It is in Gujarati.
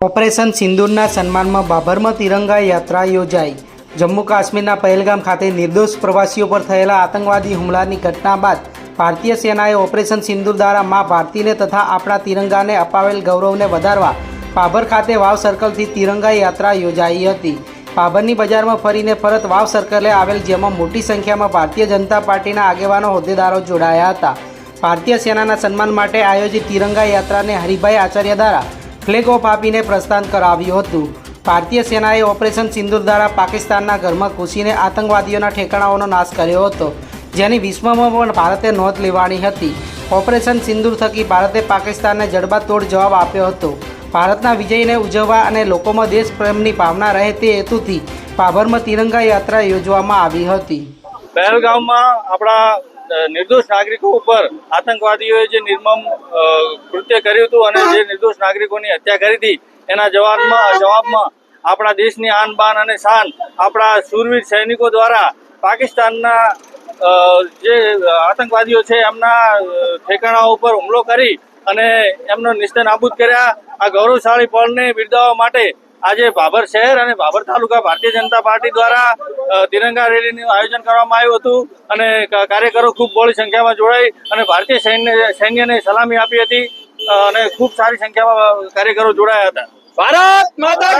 ઓપરેશન સિંદૂરના સન્માનમાં બાબરમાં તિરંગા યાત્રા યોજાઈ. જમ્મુ કાશ્મીરના પહેલગામ ખાતે નિર્દોષ પ્રવાસીઓ પર થયેલા આતંકવાદી હુમલાની ઘટના બાદ ભારતીય સેનાએ ઓપરેશન સિંદૂર દ્વારા મા ભારતીને તથા આપણા તિરંગાને અપાવેલ ગૌરવને વધારવા બાભર ખાતે વાવ સર્કલથી તિરંગા યાત્રા યોજાઈ હતી. પાભરની બજારમાં ફરીને પરત વાવ સર્કલે આવેલ, જેમાં મોટી સંખ્યામાં ભારતીય જનતા પાર્ટીના આગેવાનો, હોદ્દેદારો જોડાયા હતા. ભારતીય સેનાના સન્માન માટે આયોજિત તિરંગા યાત્રાને હરિભાઈ આચાર્ય દ્વારા ફ્લેગ ઓફ આપીને પ્રસ્થાન કરાવ્યું હતું. ભારતીય સેનાએ ઓપરેશન સિંદૂર દ્વારા પાકિસ્તાનના ઘરમાં ઘૂસીને આતંકવાદીઓના ઠેકાણાઓનો નાશ કર્યો હતો, જેની વિશ્વમાં પણ ભારતે નોંધ લેવાની હતી. ઓપરેશન સિંદૂર થકી ભારતે પાકિસ્તાનને જડબાતોડ જવાબ આપ્યો હતો. ભારતના વિજયને ઉજવવા અને લોકોમાં દેશપ્રેમની ભાવના રહે તે હેતુથી પાભરમાં તિરંગા યાત્રા યોજવામાં આવી હતી. પહેલગામમાં આપણા નિર્દોષ નાગરિકો ઉપર આતંકવાદીઓએ જે નિર્મમ કૃત્ય કર્યું હતું અને જે નિર્દોષ નાગરિકોની હત્યા કરી હતી, એના જવાબમાં જવાબમાં આપણા દેશની આન બાન અને શાન, આપણા શૂરવીર સૈનિકો દ્વારા પાકિસ્તાનના જે આતંકવાદીઓ છે, એમના ઠેકાણાઓ ઉપર હુમલો કરી અને એમનો નિસ્ત નાબૂદ કર્યા. આ ગૌરવશાળી પળને બિરદાવવા માટે આજે ભાભર શહેર અને ભાભર તાલુકા ભારતીય જનતા પાર્ટી દ્વારા તિરંગા રેલીનું આયોજન કરવામાં આવ્યું હતું અને કાર્યકરો ખૂબ બહોળી સંખ્યામાં જોડાઈ અને ભારતીય સૈન્ય, સૈન્યને સલામી આપી હતી અને ખૂબ સારી સંખ્યામાં કાર્યકરો જોડાયા હતા. ભારત માતા